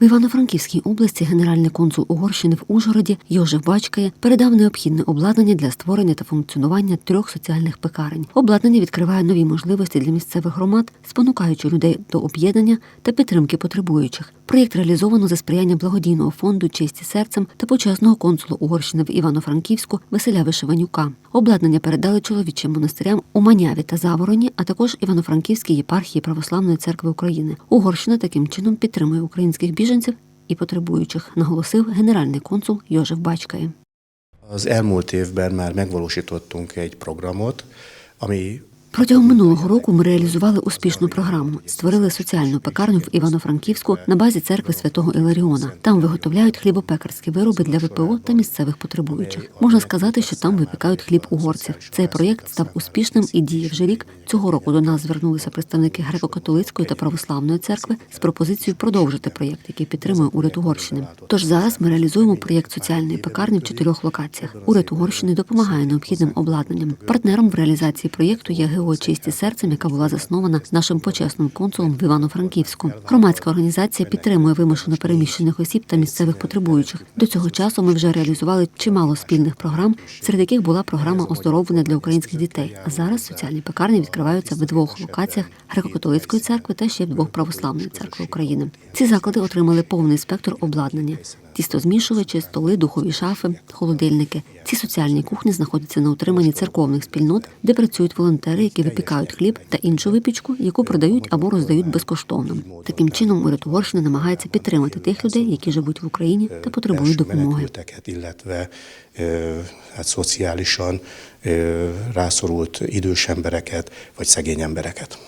В Івано-Франківській області генеральний консул Угорщини в Ужгороді Йожев Бачкає передав необхідне обладнання для створення та функціонування трьох соціальних пекарень. Обладнання відкриває нові можливості для місцевих громад, спонукаючи людей до об'єднання та підтримки потребуючих. Проєкт реалізовано за сприяння благодійного фонду честі серцем та почесного консула Угорщини в Івано-Франківську Василя Вишиванюка. Обладнання передали чоловічим монастирям у Маняві та Завороні, а також Івано-Франківській єпархії Православної церкви України. Угорщина таким чином підтримує українських біженців і потребуючих, наголосив генеральний консул Йожев Бачкає. Az elmúlt évben már megvalósítottunk egy programot, ami Протягом минулого року ми реалізували успішну програму. Створили соціальну пекарню в Івано-Франківську на базі церкви святого Іларіона. Там виготовляють хлібопекарські вироби для ВПО та місцевих потребуючих. Можна сказати, що там випікають хліб угорців. Цей проєкт став успішним і діє вже рік. Цього року до нас звернулися представники греко-католицької та православної церкви з пропозицією продовжити проєкт, який підтримує уряд Угорщини. Тож зараз ми реалізуємо проєкт соціальної пекарні в чотирьох локаціях. Уряд Угорщини допомагає необхідним обладнанням. Партнером в реалізації проєкту є ГО «Чисті серцем, яка була заснована нашим почесним консулом в Івано-Франківську. Громадська організація підтримує вимушено переміщених осіб та місцевих потребуючих. До цього часу ми вже реалізували чимало спільних програм, серед яких була програма оздоровлення для українських дітей. А зараз соціальні пекарні відкриваються в двох локаціях греко-католицької церкви та ще в двох православної церкви України. Ці заклади отримали повний спектр обладнання. Тістозмішувачі, столи, духові шафи, холодильники. Ці соціальні кухні знаходяться на утриманні церковних спільнот, де працюють волонтери, які випікають хліб та іншу випічку, яку продають або роздають безкоштовно. Таким чином, уряд Угорщини намагається підтримати тих людей, які живуть в Україні та потребують допомоги. ö, hát rászorult idős embereket, vagy szegény embereket.